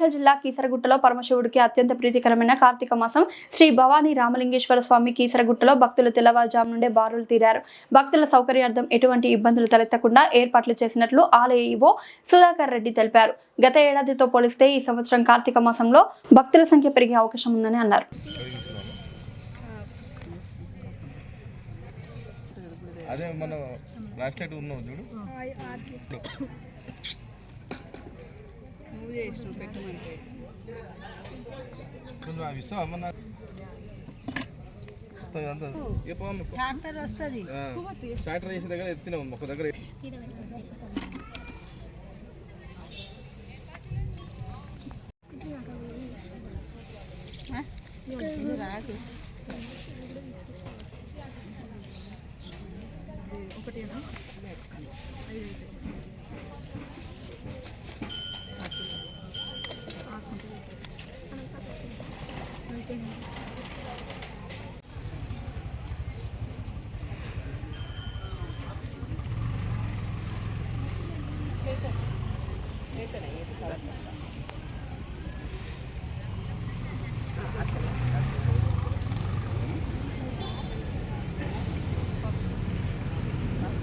మేడ్చల్ జిల్లా కీసరగుట్టలో పరమశివుడికి అత్యంత ప్రీతికరమైన కార్తీక మాసం శ్రీ భవానీ రామలింగేశ్వర స్వామి కీసరగుట్టలో భక్తులు తెల్లవారుజాము నుండే బారులు తీరారు. భక్తుల సౌకర్యార్థం ఎటువంటి ఇబ్బందులు తలెత్తకుండా ఏర్పాట్లు చేసినట్లు ఆలయ ఈవో సుధాకర్ రెడ్డి తెలిపారు. గత ఏడాదితో పోలిస్తే ఈ సంవత్సరం కార్తీక మాసంలో భక్తుల సంఖ్య పెరిగే అవకాశం ఉందని అన్నారు. అదే మన ఉన్నావు చూడు. మెసేజ్ చేసిన పెట్టమంటే ట్రాక్టర్ వస్తుంది. ట్రాక్టర్ చేసిన దగ్గర ఎత్తినాం ఒక దగ్గర. ఒకటేనా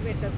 పెట్టదు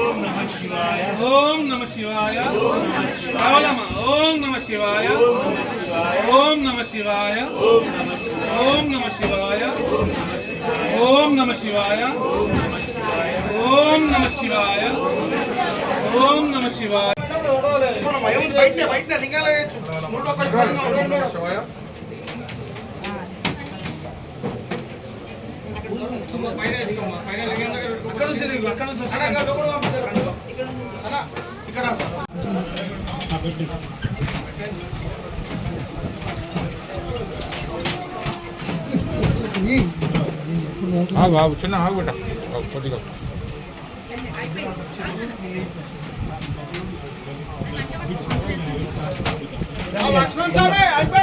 శివాయ ఓం నమ శివాయ. రావలమ్మ ఓం నమ శివాయ. ఓం నమ శివాయ. ఓం నమ శివాయ. ఓం నమ శివాయ. ఓం నమ శివాయ. ఓం నమ శివాయ. నుంచి అక్కడ నుంచి ఇక్కడ బాబు చిన్న ఆగుట కొద్దిగా. లక్ష్మణ్ సార్ అయిపోయి